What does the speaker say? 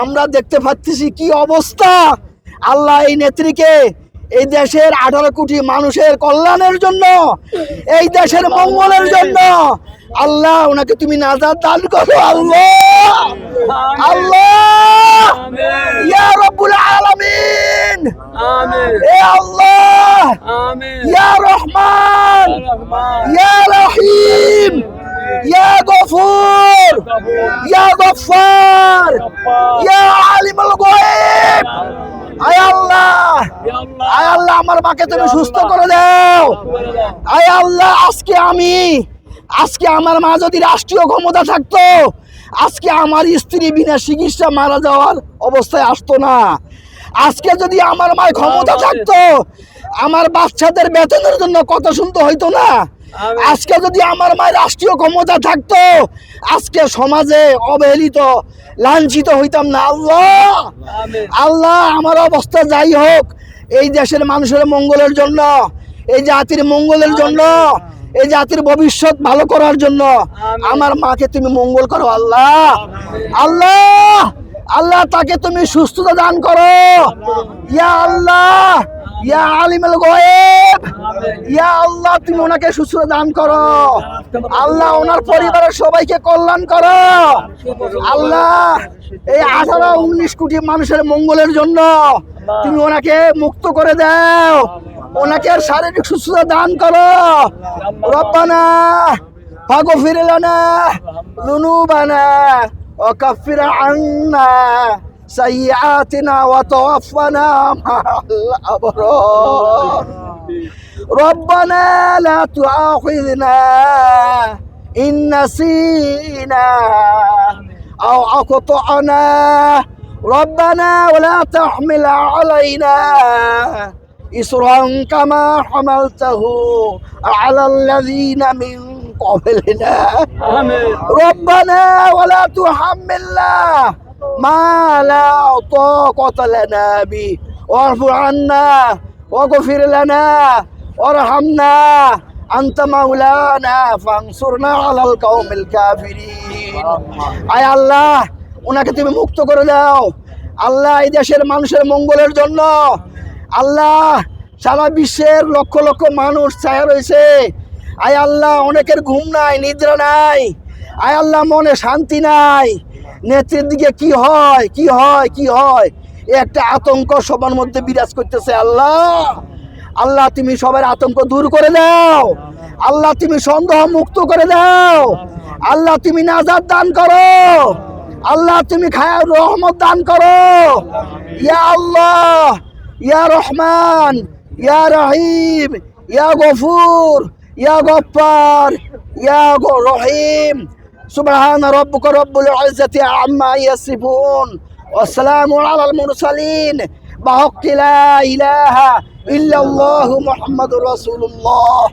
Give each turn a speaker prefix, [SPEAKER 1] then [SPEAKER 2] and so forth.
[SPEAKER 1] আমরা দেখতে পাচ্ছি কি অবস্থা? আল্লাহ এই নেত্রীকে এই দেশের আঠারো কোটি মানুষের কল্যাণের জন্য এই দেশের মঙ্গলের জন্য। আল্লাহ ওনাকে তুমি নাজার দান করো আল্লাহ। আল্লাহ। ইয়া রব্বুল আলামিন। এ আল্লাহ। ইয়া রহমান। ইয়া রহিম। ইয়া গফুর। ইয়া গফফার ইয়া আলিমুল গায়ব। আয় আল্লাহ। আয় আল্লাহ। আমার মাকে তুমি সুস্থ করে দাও। আয় আল্লাহ আজকে আমি আজকে আমার মা যদি রাষ্ট্রীয় ক্ষমতা থাকতো আজকে আমার স্ত্রী বিনা চিকিৎসা মারা যাওয়ার অবস্থায় আসতো না। আজকে যদি আমার মায়ের ক্ষমতা থাকতো আমার বাচ্চাদের বেতনের জন্য কথা শুনতে হইতো না। আজকে যদি আমার মায়ের রাষ্ট্রীয় ক্ষমতা থাকতো আজকে সমাজে অবহেলিত লাঞ্ছিত হইতাম না। আল্লাহ! আল্লাহ আমার অবস্থা যাই হোক এই দেশের মানুষের মঙ্গলের জন্য এই জাতির মঙ্গলের জন্য এই জাতির ভবিষ্যৎ ভালো করার জন্য আমার মাকে তুমি মঙ্গল করো আল্লাহ! আল্লাহ! আল্লাহ তাকে তুমি সুস্থতা দান করো। ইয়া আল্লাহ! ইয়া আলিমুল গায়েব! ইয়া আল্লাহ তুমি ওনাকে সুস্থতা দান করো আল্লাহ ওনার পরিবারের সবাইকে কল্যাণ করো আল্লাহ এই আঠারো উনিশ কোটি মানুষের মঙ্গলের জন্য তুমি ওনাকে মুক্ত করে দাও ওনাকে শারীরিক সুস্থতা দান করো রব্বানা ফাগফির লানা যুনুবানা وكفر عنا سيئاتنا وتوفنا مع الأبرار ربنا لا تؤاخذنا إن نسينا أو أقطعنا ربنا ولا تحمل علينا إصرا كما حملته على الذين من قبلنا ربنا ولا تحملنا ما لا طاقة لنا به واعف عنا ওগফির লানা ওরহামনা আন্তা মাওলানা ফাংসুরনা আলাল কাউমিল কাফিরিন। আয় আল্লাহ ওনাকে তুমি মুক্ত করে দাও। আল্লাহ এই দেশের মানুষের মঙ্গলের জন্য। আল্লাহ সারা বিশ্বের লক্ষ লক্ষ মানুষ ছায়া রয়েছে। আয় আল্লাহ অনেকের ঘুম নাই নিদ্রা নাই। আয় আল্লাহ মনে শান্তি নাই। নেত্রীর দিকে কি হয় কি হয় কি হয়? একটা আতঙ্ক সবার মধ্যে বিরাজ করতেছে, আল্লাহ। আল্লাহ, তুমি সবার আতঙ্ক দূর করে দাও। আল্লাহ, তুমি সন্দেহ মুক্ত করে দাও। আল্লাহ, তুমি নাজার দান করো। আল্লাহ, তুমি খায়া রহমত দান করো। ইয়া আল্লাহ, ইয়া রহমান, ইয়া রহিম, ইয়া গফুর, ইয়া গফার ইয়া রহিম। সুবহান রব্বুক রব্বুল ইজ্জাতি আম্মা ইয়াসিফুন। আসসালামু আলাল মুরসালিন। বাহক লা ইলাহা ইল্লাল্লাহু মুহাম্মাদুর রাসূলুল্লাহ।